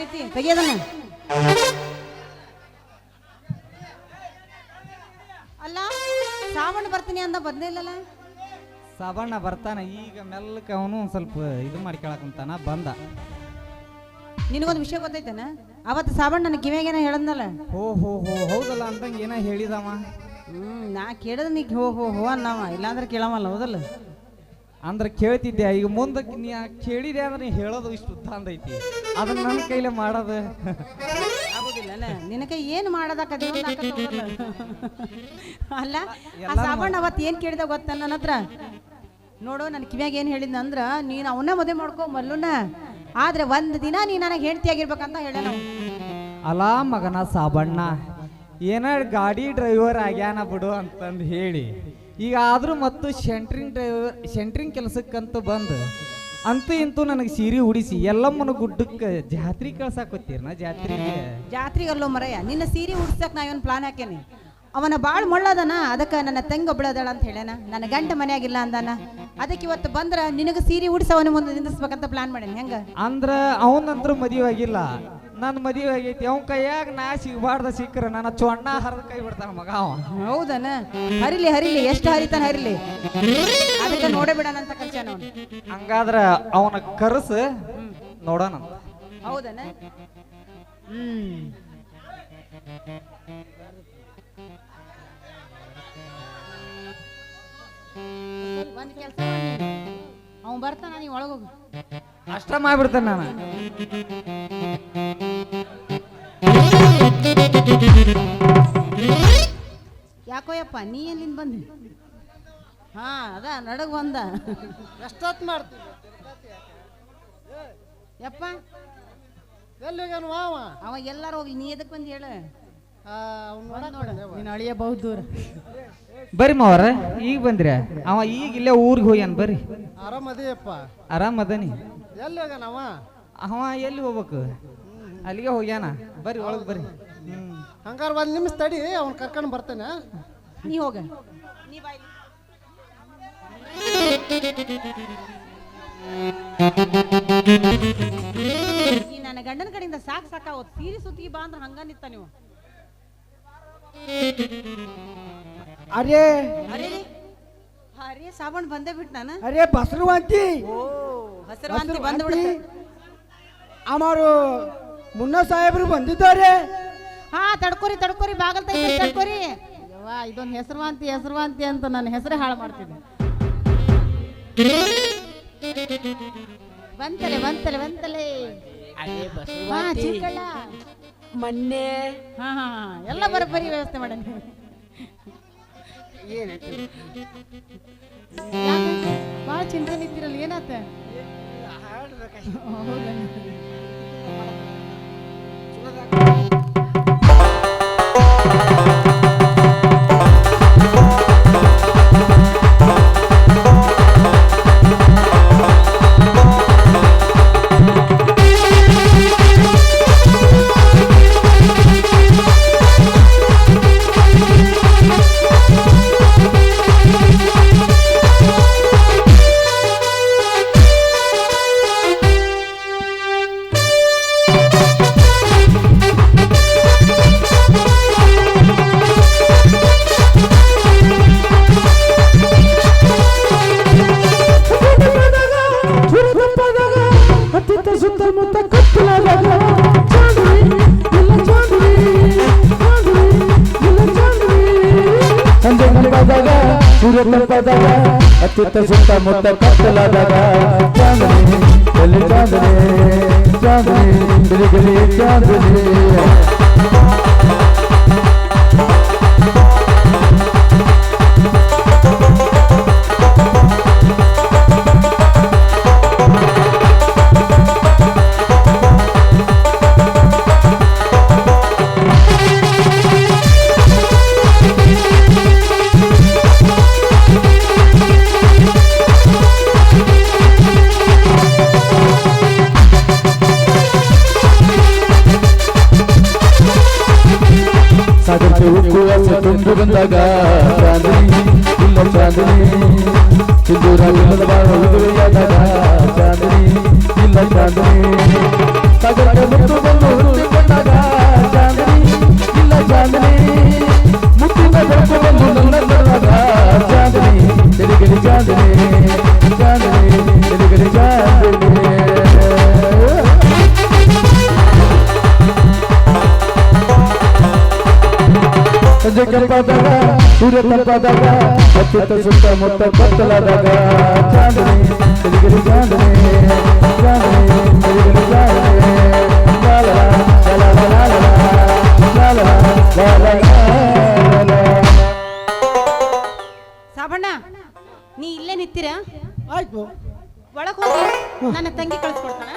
ನಿಂತಿ ತೆಗಿಯೋದನ್ನ ಅಲ್ಲ ಸಾಬಣ್ಣ ಬರ್ತೀನಿ ಅಂತ ಬಂದಿಲ್ಲಲ್ಲ ಸಾವಣ್ಣ ಸಾಬಣ್ಣ ಬರ್ತಾನ ಈಗ ಮೆಲ್ಲಕ್ಕೆ ಅವನು ಒಂದ್ ಸ್ವಲ್ಪ ಇದು ಮಾಡ್ಕೊಳಕಂತಾನ ಬಂದ. ನಿನಗೊಂದು ವಿಷಯ ಗೊತ್ತೈತೇನ? ಅವತ್ತು ಸಾವಣ್ಣ ನನ್ನ ಕಿವಿಯಾಗೇನ ಹೇಳದ್ನಲ್ಲ? ಹೋ ಹೋ ಹೋ ಹೌದಲ್ಲ ಅಂತಂಗ ಏನ ಹೇಳಿದವ? ಹ್ಮ್ ನಾ ಕೇಳಿದ ನೀ ಹೋ ಹೋ ಹೋ ಅನ್ನವ ಇಲ್ಲಾಂದ್ರೆ ಕೇಳವಲ್ಲ ಹೌದಲ್ಲ? ಅಂದ್ರ ಕೇಳ್ತಿದ್ದೆ ಈಗ ಮುಂದಕ್ಕೆ ನೀ ಕೇಳಿದೆ ಅಂದ್ರೆ ನೀ ಹೇಳೋದು ಇಷ್ಟು ಉದ್ದ ಅಂದೈತಿ ಅದನ್ನ ನನ್ನ ಕೈಲೇ ಮಾಡೋದು? ಆಗುದಿಲ್ಲ ಕೈ ಏನು ಮಾಡೋದಕ್ಕ ಅಲ್ಲ ಆ ಸಾಬಣ್ಣ ಅವತ್ತು ಏನು ಕೇಳಿದ ಗೊತ್ತ ನನ್ನ ಹತ್ರ? ನೋಡು ನನ್ನ ಕಿವ್ಯಾಗ ಏನು ಹೇಳಿದ್ನ ಅಂದ್ರೆ ನೀನು ಅವನ್ನ ಮದುವೆ ಮಾಡ್ಕೊ ಮಲ್ಲುನ ಆದ್ರೆ ಒಂದು ದಿನ ನೀ ನನಗೆ ಹೆಂಡತಿಯಾಗಿರ್ಬೇಕಂತ ಹೇಳ ಅಲ ಮಗನ ಸಾಬಣ್ಣ ಏನಾರು ಗಾಡಿ ಡ್ರೈವರ್ ಆಗ್ಯಾನ ಬಿಡು ಅಂತಂದು ಹೇಳಿ. ಈಗ ಆದರೂ ಮತ್ತು ಸೆಂಟ್ರಿಂಗ್ ಡ್ರೈವರ್ ಸೆಂಟ್ರಿಂಗ್ ಕೆಲಸಕ್ಕಂತ ಬಂದು ಅಂತೂ ಇಂತೂ ನನಗೆ ಸೀರೆ ಉಡಿಸಿ ಎಲ್ಲಮ್ಮನ ಗುಡ್ಡಕ್ಕೆ ಜಾತ್ರೆ ಕಳ್ಸಾಕೊತ್ತೀರನ ಜಾತ್ರೆಗೆ? ಅಲ್ಲೋ ಮರಯ್ಯ ನಿನ್ನ ಸೀರೆ ಉಡ್ಸಕ್ ನಾ ಇವನ್ ಪ್ಲಾನ್ ಹಾಕೇನಿ ಅವನ ಬಾಳ್ ಮೊಳ್ಳದನ ಅದಕ್ಕೆ ನನ್ನ ತಂಗ ಒಬ್ಳದಾಳ ಅಂತ ಹೇಳ್ಯಾನ. ನನ್ನ ಗಂಡ ಮನೆಯಾಗಿಲ್ಲ ಅಂದಾನ. ಅದಕ್ಕೆ ಇವತ್ತು ಬಂದ್ರ ನಿನಗೆ ಸೀರೆ ಉಡ್ಸ ಅವನ ಮುಂದೆ ನಿಂದಿಸ್ಬೇಕಂತ ಪ್ಲಾನ್ ಮಾಡ್ಯಾನ ಹೆಂಗ? ಅಂದ್ರೆ ಅವನಂತ್ರ ಮದುವೆ ಆಗಿಲ್ಲ. ನನ್ನ ಮದುವೆ ಆಗೈತಿ ಅವನ ಕೈಯಾಗ ನಾ ಸಿಗಬಾರ್ದ ಸಿಕ್ಕ್ರ ನನ್ನ ಚೊಣ್ಣ ಹರಿದ ಕೈ ಬಿಡ್ತಾನ ಮಗ ಅವ. ಹೌದನ? ಹರಿಲಿ ಹರಿಲಿ ಎಷ್ಟು ಹರಿತಾನ ಹರಿಲಿ? ಅದಕ್ಕೆ ನೋಡೇ ಬಿಡೋಣ ಅಂತ ಕಲ್ಸ್ಯಾನ ಅವನು. ಹಂಗಾದ್ರ ಅವನ ಕರ್ಸ ನೋಡೋಣ ಹೌದನ? ಹ್ಮ್. ಒಂದ್ ಕೆಲಸ ಅವ್ನು ಬರ್ತಾನ ನೀವು ಒಳಗೋಗು. ಅಷ್ಟ ಮಾಡ್ಬಿಡ್ತೇನೆ ನಾನು. ಯಾಕೋ ಯಪ್ಪ ನೀ ಎಲ್ಲಿಂದ ಬಂದಿ? ಹಾ ಅದ ನಡಗ್ ಬಂದ. ಎಷ್ಟೊತ್ತು ಮಾಡ್ತೀವಿ ಯಪ್ಪ. ಎಲ್ಲಿ ಮಾವ? ಅವ ಎಲ್ಲಾರು ಹೋಗ್ಲಿ ನೀ ಎದಕ್ ಬಂದು ಹೇಳ. ನೀನು ಅಳಿಯ ಬಹು ದೂರ. ಬರ್ರಿ ಮಾವರ ಈಗ ಬಂದ್ರಿ ಅವ ಈಗ ಇಲ್ಲೇ ಊರಿಗೆ ಹೋಗ್ಯಾನ ಬರ್ರಿ. ಆರಾಮದಿಯಪ್ಪ ಆರಾಮ್ ಅದನಿ. ಎಲ್ಲಿ ಹೋಗ್ಯಾನ ಅವ? ಎಲ್ಲಿ ಹೋಗ್ಬೇಕು? ಅಲ್ಲಿಗೆ ಹೋಗ್ಯಾನ. ಬರ್ರಿ ಒಳಗೆ ಬರ್ರಿ. ಹಂಗಾರ ಒಂದು ನಿಮಿಷ ತಡಿ ಅವ್ನ ಕರ್ಕೊಂಡು ಬರ್ತೇನೆ. ನೀ ಹೋಗ. ಈ ನನ್ನ ಗಂಡನ ಕಡೆಯಿಂದ ಸಾಕ್ ಸಾಕಾವ್ ಸೀರೆ ಸುತ್ತಿಗೆ ಬಾ ಅಂದ್ರೆ ಹಂಗ ನಿತ್ತ ನೀವು. ಅರೇ. ಅರೆ. ಅರೆ ಸಾಬಣ್ಣ ಬಂದೇ ಬಿಟ್ ನಾನು. ಅರೆ ಬಸರುವಂತಿ. ಓ ಹಸಿರುವಂತಿ ಬಂದು ಬಿಡುತ್ತೆ ಅಮಾರು ಮುನ್ನ ಸಾಹೇಬ್ರು ಬಂದಿದ್ದಾರೆ. ಹಾ ತಡ್ಕೋರಿ ತಡ್ಕೋರಿ ಬಾಗಲ್ ತಡ್ಕೊರಿ ತಡ್ಕೋರಿ. ಯವ್ವ ಇದೊಂದು ಹೆಸರುವಾಂತಿ ಹೆಸರುವಾಂತಿ ಅಂತ ನನ್ನ ಹೆಸರೇ ಹಾಳು ಮಾಡ್ತೀನಿ ಬಂತಲೆ ಬಂತಲೆ ಬಂತಲೆ. ಹಾ ಚಿಕ್ಕಳ್ಳ ಮೊನ್ನೆ ಹಾ ಎಲ್ಲ ಬರೋಬ್ಬರಿ ವ್ಯವಸ್ಥೆ ಮಾಡೇನಿ ಭಾಳ ಚಿಂತೆ ನಿಂತಿರಲ್ಲ ಏನಾತ? ಹೌದಾ? ಸೂರ್ಯ ತಲುಪದಾಗ ಅತ್ತಿತ್ತ ಸುತ್ತಮುತ್ತ ಕತ್ತಲಾದಾಗ ಚಾಂದ್ರಿ ಎಲ್ಲಿ ಚಾಂದ್ರಿ ಚಾಂದ್ರಿ ಗಿಲಿ ಗಿಲಿ ಸಂಜೆ ಸುರತ ಪದವ ಅತ್ಯಂತ ಸುತ್ತಮುತ್ತ ಕತ್ತಲಾದಾಗ. ಚಾಂದನಿ ಗಿರಿಗಿರಿ ಚಾಂದನಿ ಚಾಂದನಿ ಗಿರಿಗಿರಿ ಚಾಂದನಿ. ಲಾಲ ಲಾಲ ಲಾಲ ಲಾಲ ಲಾಲ ಸಾಬಣ್ಣ ನೀ ಇಲ್ಲೇ ನಿತ್ತೀರ ಆಯ್ತು. ಒಳಗೆ ಹೋಗಿ ನನ್ನ ತಂಗಿ ಕಳ್ಸ್ಕೊಡ್ತಾನ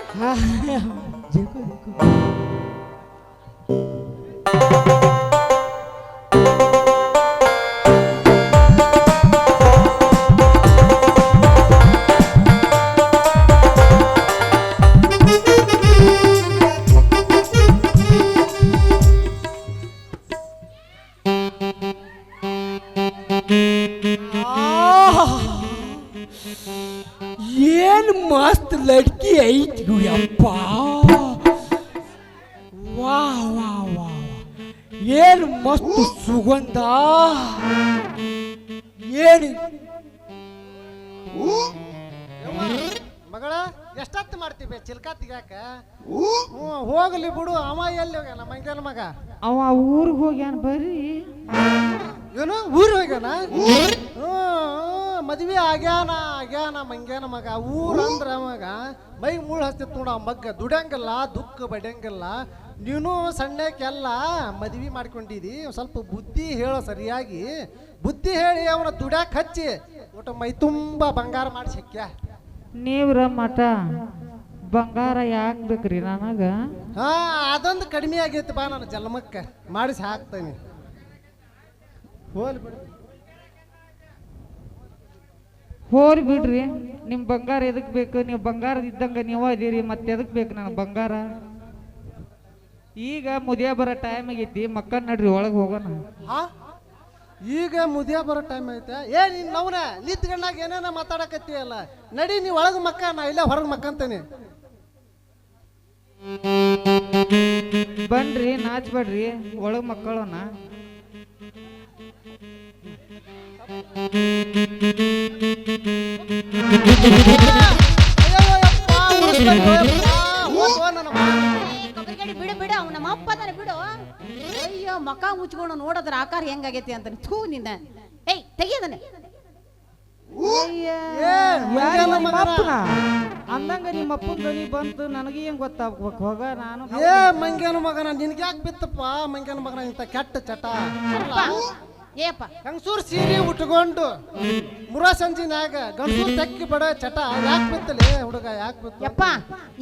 ಏನ್ ಮಸ್ತ್ ಸುಗಂಧ? ಏನು? ಮಗಳ ಎಷ್ಟತ್ತು ಮಾಡ್ತೀವಿ ಚಿಲ್ಕ ತೆಗ್ಯಾಕ ಹ್ಞೂ ಹೋಗಲಿ ಬಿಡು ಅವ ಎಲ್ಲಿ ಹೋಗ್ಯಾನ ಮಂಗ್ಯಾನ ಮಗ? ಅವ ಊರಿಗೆ ಹೋಗ್ಯಾನ ಬರ್ರಿ. ಏನು? ಊರಿಗೆ ಹೋಗ್ಯಾನ? ಹ್ಞೂ ಮದ್ವೆ ಆಗ್ಯಾನ ಆಗ್ಯಾನ ಮಂಗ್ಯಾನ ಮಗ ಊರ್ ಅಂದ್ರ ಮಗ ಮೈ ಮುಳ್ಳು ಹಚ್ತಿತ್ತು ನೋಡ ಮಗ್ಗ ದುಡಂಗಿಲ್ಲ ದುಃಖ ಬಡಿಯಂಗಿಲ್ಲ ನೀನು ಸಣ್ಣಕ್ಕೆಲ್ಲ ಮದ್ವಿ ಮಾಡ್ಕೊಂಡಿದಿ ಸ್ವಲ್ಪ ಬುದ್ಧಿ ಹೇಳೋ ಸರಿಯಾಗಿ. ಬುದ್ಧಿ ಹೇಳಿ ಅವನ ದುಡ್ಯಾಕ ಹಚ್ಚಿ ಒಟ್ಟು ಮೈ ತುಂಬ ಬಂಗಾರ ಮಾಡಿ ಹಾಕ್ಯ. ನೀವ್ರ ಮಠ ಬಂಗಾರ ಯಾಕೆ ಬೇಕ್ರಿ ನನಗ? ಹಾ ಅದೊಂದು ಕಡಿಮೆ ಆಗೈತಿ ಬಾ ನನ್ನ ಜನ್ಮಕ್ಕೆ ಮಾಡಿಸಿ ಹಾಕ್ತೇನೆ. ಹೋಲ್ ಬಿಡು. ಹೋರಿ ಬಿಡ್ರಿ ನಿಮ್ ಬಂಗಾರ ಎದಕ್ ಬೇಕು? ನೀವು ಬಂಗಾರದ ಇದ್ದಂಗ ನೀವ ಇದೀರಿ ಮತ್ತೆ ಎದಕ್ ಬೇಕು ನನಗೆ ಬಂಗಾರ? ಈಗ ಮುದಿಯ ಬರೋ ಟೈಮ್ ಆಗೈತಿ ಮಕ್ಕಳ ನಡ್ರಿ ಒಳಗೆ ಹೋಗೋಣ. ಹಾ? ಈಗ ಮುದಿಯ ಬರೋ ಟೈಮ್ ಐತೆ ಏ ನೀನ್ ನವನ ನಿಂತ್ಕೊಂಡಾಗ ಏನೇನ ಮಾತಾಡಕತ್ತೀಯಲ್ಲ? ನಡಿ ನೀ ಒಳಗ ಮಕ್ಕ ನಾ ಇಲ್ಲೇ ಹೊರಗೆ ಮಕ್ಕಂತೇನೆ ಬನ್ರಿ ನಾಚ್ಬೇಡ್ರಿ ಒಳಗ್ ಮಕ್ಕಳನ್ನ. ಅಯ್ಯೋ ನನ್ನ ಕೊಬ್ಬರಿಗಡಿ ಬಿಡು ಬಿಡು ಅವ್ನ ನಮ್ಮ ಅಪ್ಪ ತಾನೆ ಬಿಡು. ಅಯ್ಯೋ ಮಕ ಮುಚ್ಕೊಂಡು ನೋಡೋದ್ರ ಆಕಾರ ಹೆಂಗಾಗೈತಿ ಅಂತ ಥೂ ನಿನ್ನ. ಏಯ್ ತೆಗಿಯದನೆ ಏ ಮಗನ. ಅಪ್ಪನ ಅಂದಂಗ ನಿಮ್ಮ ಅಪ್ಪನ ಧ್ವನಿ ಬಂತು ನನಗೆ ಹೆಂಗ್ ಗೊತ್ತಾಗ್ಬೇಕು ಹೋಗ ನಾನು ಏ ಮಂಗ್ಯನ ಮಗನ ನಿನ್ಗೆ ಯಾಕೆ ಬಿತ್ತಪ್ಪ? ಮಂಗ್ಯನ ಮಗನ ಇಂಥ ಕೆಟ್ಟ ಚಟ. ಅಲ್ಲ ಏಪ್ಪ? ಹೆಂಗಸೂರ್ ಸೀರೆ ಉಟ್ಕೊಂಡು ಮುರ ಸಂಜಿನಾಗ ಗಂಡಸೂರ್ ತಕ್ಕಿ ಬಡ ಚಟ ಯಾಕೆ ಬಿತ್ತಲಿ ಹುಡುಗ ಯಾಕೆ ಬಿತ್ತ? ಯಪ್ಪ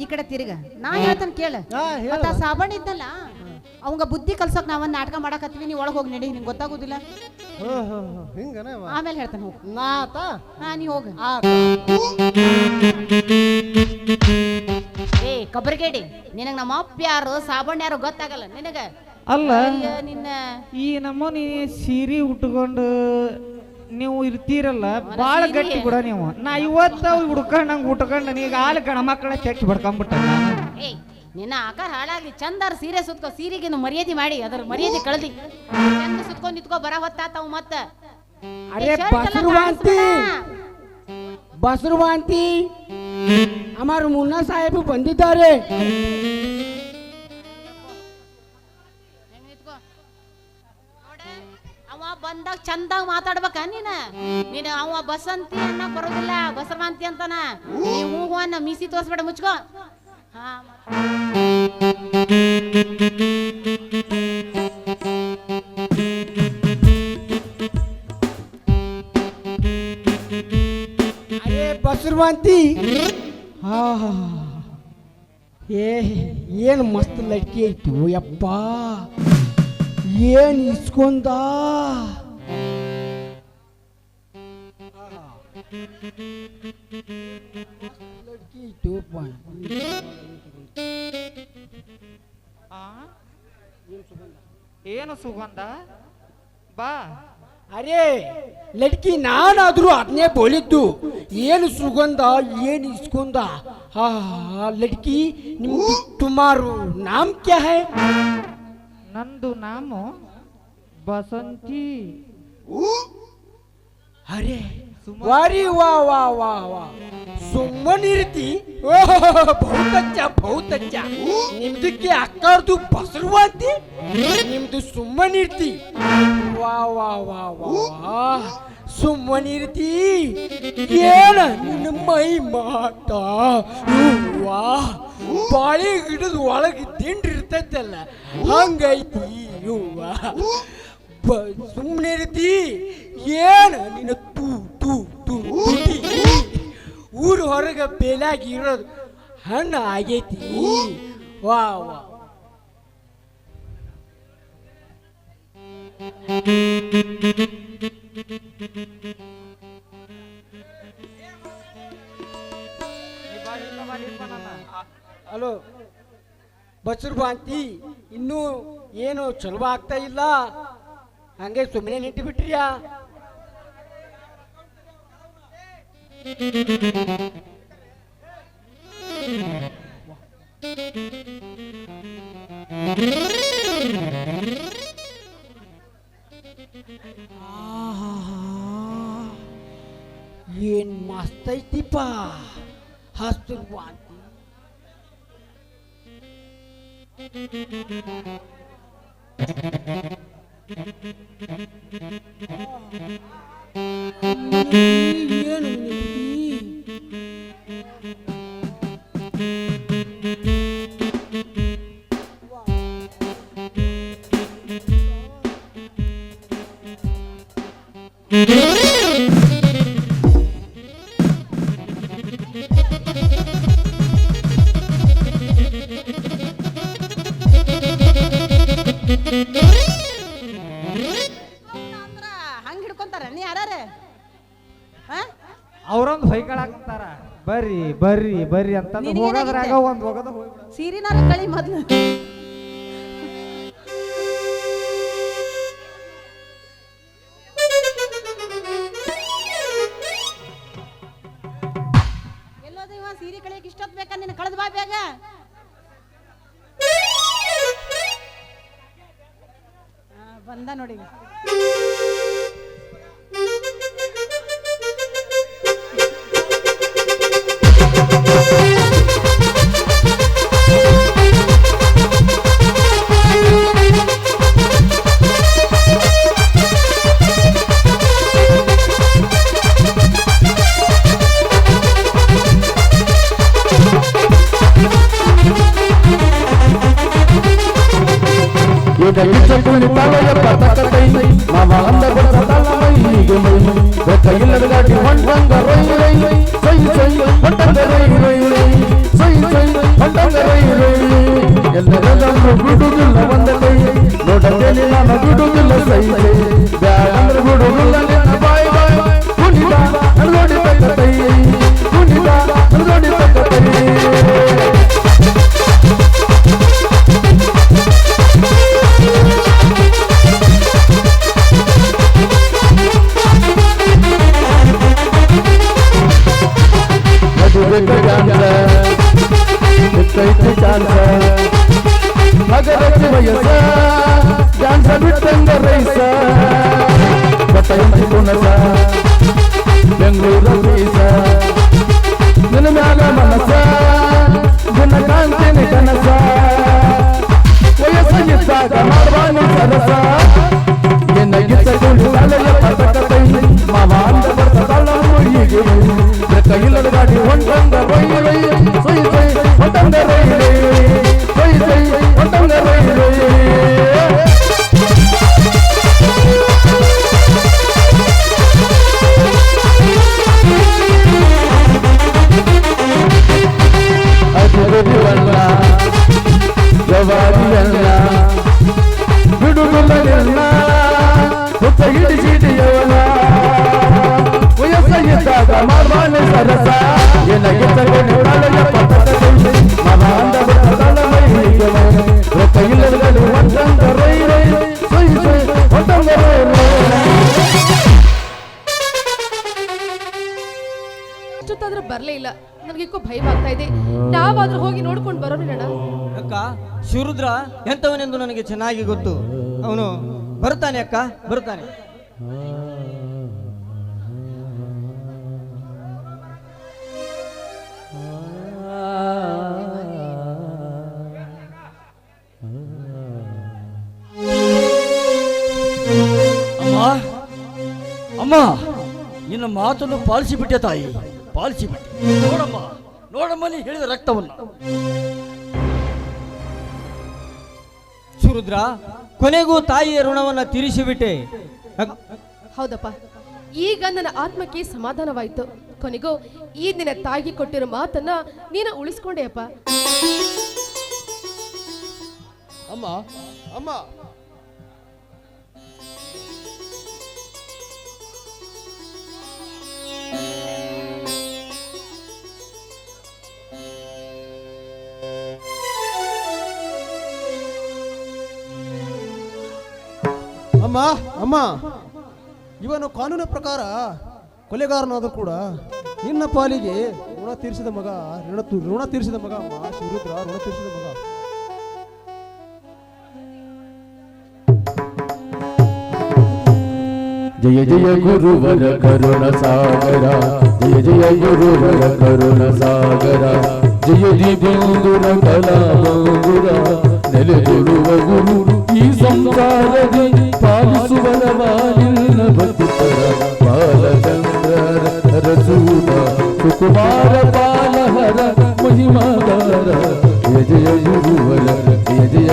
ಈ ಕಡೆ ತಿರುಗ. ನಾ ಹೇಳ್ತಾನೆ ಕೇಳು. ಹಾ, ಹೇಳು. ಮತ್ತ ಸಾಬಣ್ಣ ಇದ್ದಲ್ಲ ಅವಂಗ ಬುದ್ಧಿ ಕಲ್ಸೋಕ್ ನಾವೊಂದ್ ನಾಟಕ ಮಾಡಕತ್ತೀವಿ ನೀ ಒಳಗ್ ಹೋಗಿ ನಡಿ ನಿಂಗೆ ಗೊತ್ತಾಗೋದಿಲ್ಲ. ಹಿಂಗನ ಆಮೇಲೆ ಹೇಳ್ತಾನೆ ಹೋಗು. ನಾತ ಹಾ ನೀ ಹೋಗ. ಆತ ಏ ಕೊಬ್ಬರಿಗೇಡಿ ನಿನಗೆ ನಮ್ಮ ಅಪ್ಪ ಯಾರು ಸಾಬಣ್ಣ ಯಾರು ಗೊತ್ತಾಗಲ್ಲ ನಿನಗ. ಅಲ್ಲ ಈ ನಮೂನಿ ಸೀರೆ ಉಟ್ಕೊಂಡು ನೀವು ಇರ್ತೀರಲ್ಲ ಬಾಳ ಗಟ್ಟಿ ಕೂಡ ನೀವು. ನಾ ಇವತ್ತ ಹುಡ್ಕೊಂಡ್ ಉಟ್ಕೊಂಡು ನೀಗ ಆಲ್ ಗಣ ಮಕ್ಕಳ ಚಟ್ ಬಡ್ಕೊಂಡ್ಬಿಟ್ಟ ನಿನ್ನ ಆಕಾರ ಹಾಳಾಗ್ಲಿ. ಚಂದಾರ ಸೀರೆ ಸುತ್ಕೋ ಸೀರೆಗೆ ಮರ್ಯಾದೆ ಮಾಡಿ ಅದ್ರ ಮರ್ಯಾದೆ ಕಳ್ದಿ. ಚಂದ ಸುತ್ಕೊಂಡ್ ನಿತ್ಕೋ ಬರ ಹೊತ್ತಾತಾವ್ ಮತ್ತ. ಅರೆ ಏ, ವಾಂತಿ ಕಾಣಿಸ್ಬೇಡ. ಬಸರುವಾಂತಿ. ಅಮರ್ ಮುನ್ನಾ ಸಾಹೇಬ್ ಬಂದಿದ್ದಾರೆ. ಚಂದಾಗ ಮಾತಾಡ್ಬೇಕ ನೀನ? ನೀನ್ ಅವ ಬಸಂತಿ ಅನ್ನ ಬರೋದಿಲ್ಲ ಬಸವಂತಿ ಅಂತಾನ. ಹೂ ಅನ್ನ ಮೀಸಿ ತೋರ್ಸ್ಬೇಡ ಮುಚ್ಕೋ. ಹಾ ಅರೆ ಹಾ ಹಾ ಏ, ಏನು ಮಸ್ತ್ ಲಕ್ಕಿ ಐತು ಯಪ್ಪ. ಏನ್ ಇಸ್ಕೊಂದ. ಏನು ಸುಗಂಧ? ಬಾ. ಅರೆ ಲಡ್ಕಿ ನಾನಾದ್ರೂ ಅದನ್ನೇ ಬೋಲಿದ್ದು ಏನು ಸುಗಂಧ ಏನು ಇಸ್ಕೊಂದ? ಹಾ ಲಡ್ಕಿ ನಿಮ್ದು ತುಮಾರು ನಾಮ್ ಕ್ಯಾ ಹೈ? ನಂದು ನಾಮು ಬಸಂತಿ. ಅರೆ ವಾರಿ ವಾ ವಾ ವಾ ವಾ. ಸುಮ್ಮನಿರ್ತಿ. ಬಹುತಚ್ಚ ಬಹುತಚ್ಚ ನಿಮ್ದಕ್ಕೆ ಅಕ್ಕಾರ್ದು ಬಸರುವಾಂತಿ ನಿಮ್ದು ಸುಮ್ಮನಿರ್ತಿ. ವಾ ವಾ ವಾ ವಾ. ಸುಮ್ಮನಿರ್ತಿ. ಏನ ನಿನ್ನ ಮೈ ಮಾಟ ವಾ ಬಾಳೆ ಗಿಡದ ಒಳಗೆ ತಿಂಡಿ ಇರ್ತೈತಲ್ಲ ಹಂಗೈತಿ ವಾ ಬ ಸುಮ್ಮನೆ ಇರ್ತಿ ಏನ ನಿನ್ನ ತೂ ತೂ ತುಟಿ ಊರು ಹೊರಗೆ ಬೇಲಾಗಿ ಇರೋದು ಹಣ್ಣು ಆಗೈತಿ. ವಾ ವಾ. ಹಲೋ, ಬಸರು ಬಾಂತಿ ಇನ್ನೂ ಏನು ಚಲೋ ಆಗ್ತಾ ಇಲ್ಲ? ಹಂಗೆ ಸುಮ್ಮನೆ ನಿಂತು ಬಿಟ್ರಿಯಾ ಏನ್ ಮಸ್ತ್ ಐತಿಪ್ಪ ಹಸ್ತು ವಾಂತಿ ಏನು ಅವ್ರೊಂದು ಹೊಯ್ಕೊಳಕತ್ತಾರ. ಬರ್ರಿ ಬರ್ರಿ ಬರ್ರಿ ಅಂತ ನಿನಗೇನಾಗೈತೆ? ಹೋಗೋದ್ರಾಗ ಒಂದ್ ಹೋಗದ ಹೋಗ್ಬಿಡ. ಸೀರಿನಾರ ಕಳಿ ಮೊದ್ಲು. ಎಲ್ಲೋದ ಇವ ಸೀರೆ ಕಳಿಯಕ್ಕೆ ಇಷ್ಟೊತ್ತು ಬೇಕಾ? ನಿನ್ನ ಕಳೆದ್ ಬಾ ಬೇಗ. ಆ, ಬಂದ ನೋಡಿ ಮಗರಕ್ಕೆ ವಯಸ್ಸ ಚಾನ್ಸ ಬಿಟ್ಟಂಗ ರೈಸ ಬಟ್ಟೈತಿ ಕುಣಸ ಬೆಂಗಳೂರು ಬೀಸ ನಿನ್ನ ಮ್ಯಾಗ ಮನಸ ದಿನ ಕಾಂತಿನಿ ಕನಸ ವಯಸ್ಸಾಗಿದ್ದಾಗ ಮಾಡ್ವಾನಿ ಸರಸ ನಿನ್ನ ಗಿತ್ತ ಕುಳಿತಾಳೆಯ ಪತಕತೈ ಮಾವ ಅಂದ ಬರ್ತದಲ್ಲ ಮುಯ್ಯಿಗೆ ಬೆಕ್ಕ ಇಲ್ಲದ ಗಾಡಿ ಹೊಂಟಂಗ ರೈ ರೈ ಸೈ ಸೈ ಹೊಂಟಂಗ ರೈ ಬಿಡುವುದಲ್ಲ ಹುತ್ತ ಹಿಡಿಸಿದೆಯವನ ವಯಸ್ಸಾಗಿದ್ದಾಗ ಮಾಡ್ವಾನೆ ಸರಸ. ಎನಗೆ ತಗೊಂಡು ಕಾಲದ ಪಕ್ಕದಲ್ಲಿ ಮನ ಅಂದ ಬರ್ತದಲ್ಲ ಮೈಗೆ ಮೈ ಇಲ್ಲದಲ್ಲಿ ಇಲ್ಲದ ಒಂದಂಗ ರೈ ರೈ. ಸೈ ಸೈ ಒಂದಂಗ ರೈ ಅಷ್ಟೊತ್ತಾದ್ರೂ ಬರಲೇ ಇಲ್ಲ. ನನಗೆ ಭಯವಾಗ್ತಾ ಇದೆ. ನಾವಾದ್ರೂ ಹೋಗಿ ನೋಡ್ಕೊಂಡು ಬರೋಣ ಅಕ್ಕ ಶಿವರುದ್ರ ಎಂಥವನೆಂದು ನನಗೆ ಚೆನ್ನಾಗಿ ಗೊತ್ತು. ಅವನು ಬರ್ತಾನೆ ಅಕ್ಕ? ಬರ್ತಾನೆ ಅಮ್ಮ ನಿನ್ನ ಮಾತನ್ನು ಪಾಲಿಸಿ ಬಿಟ್ಟೆ ತಾಯಿ ಪಾಲಿಸಿ ಬಿಟ್ಟೆ ನೋಡಮ್ಮ ನೋಡಮ್ಮ ನೀ ಹೇಳಿದ ರಕ್ತವನ್ನು. ಸುರುದ್ರ ಕೊನೆಗೂ ತಾಯಿಯ ಋಣವನ್ನು ತೀರಿಸಿಬಿಟ್ಟೆ. ಹೌದಪ್ಪ. ಈಗ ನನ್ನ ಆತ್ಮಕ್ಕೆ ಸಮಾಧಾನವಾಯಿತು. ಕೊನೆಗೂ ಈ ನಿನ್ನ ತಾಯಿ ಕೊಟ್ಟಿರೋ ಮಾತನ್ನ ನೀನು ಉಳಿಸ್ಕೊಂಡೆಯಪ್ಪ ಅಮ್ಮ ಅಮ್ಮ. ಅಮ್ಮ ಇವನು ಕಾನೂನಿನ ಪ್ರಕಾರ ಕೊಲೆಗಾರನಾದರೂ ಕೂಡ ನಿನ್ನ ಪಾಲಿಗೆ ಋಣ ತೀರಿಸಿದ ಮಗ, ಋಣ ಋಣ ತೀರಿಸಿದ ಮಗ ಅಮ್ಮ, ಶಿವರುದ್ರ, ಋಣ ತೀರಿಸಿದ ಮಗ. ಜಯ ಜಯ ಗುರುವರ ಕರುಣ ಸಾಗರ, ಜಯ ಜಯ ಗುರುವರ ಕರುಣ ಸಾಗರ, ಜಯ ದಿಬೇಂದುರ ಕಲಾ ನೆಲೆಗೊಳ್ಳುವ ಗುರು ಈ ಸಂಸಾರ భవానిన్నవతిపర బాలచంద్ర రసూత సుకుమార పాలహర మహిమాదార యజయ యజయ